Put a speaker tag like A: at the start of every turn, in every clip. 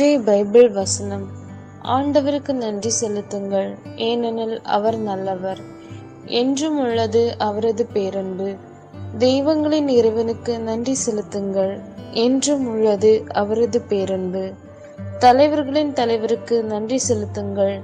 A: இன்றைய பைபிள் வசனம். ஆண்டவருக்கு நன்றி செலுத்துங்கள். ஏனெனில் அவர் நல்லவர். என்றும் உள்ளது அவரது பேரன்பு. தெய்வங்களின் இறைவனுக்கு நன்றி செலுத்துங்கள். என்றும் உள்ளது அவரது பேரன்பு. தலைவர்களின் தலைவருக்கு நன்றி செலுத்துங்கள்.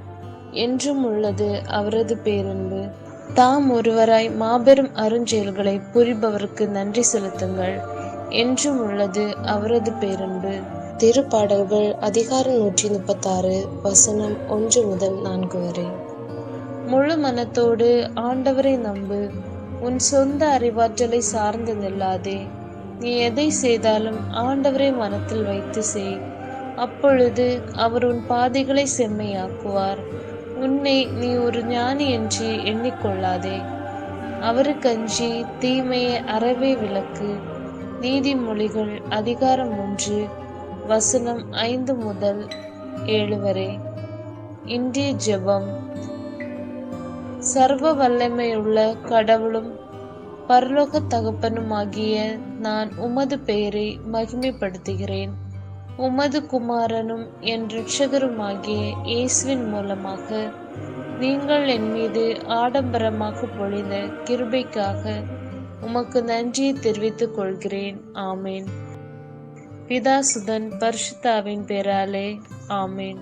A: என்றும் உள்ளது அவரது பேரன்பு. தாம் ஒருவராய் மாபெரும் அருஞ்செயல்களை புரிபவருக்கு நன்றி செலுத்துங்கள். என்றும் உள்ளது அவரது பேரன்பு. திருப்பாடல்கள் அதிகாரம் நூற்றி முப்பத்தாறு வசனம் ஒன்று முதல் நான்கு வரை. முழு மனத்தோடு ஆண்டவரை நம்பு. உன் சொந்த அறிவாற்றலை சார்ந்து நில்லாதே. நீ எதை செய்தாலும் ஆண்டவரை மனத்தில் வைத்து செய். அப்பொழுது அவர் உன் பாதைகளை செம்மையாக்குவார். உன்னை நீ ஒரு ஞானி என்று எண்ணிக்கொள்ளாதே. அவருக்கஞ்சி தீமையை அறவே விளக்கு. நீதிமொழிகள் அதிகாரம் ஒன்று வசனம் ஐந்து முதல் ஏழு வரை. இந்திய ஜெபம். சர்வ வல்லமையுள்ள கடவுளும் பரலோக தகப்பனுமாகிய நான் உமது பெயரை மகிமைப்படுத்துகிறேன். உமது குமாரனும் என் இரட்சகருமாகிய இயேசுவின் மூலமாக நீங்கள் என் மீது ஆடம்பரமாக பொழிந்த கிருபைக்காக உமக்கு நன்றியை தெரிவித்துக் கொள்கிறேன். ஆமேன். பிதாசுதன் பரிசுத்தாவின் பேராலே. ஆமேன்.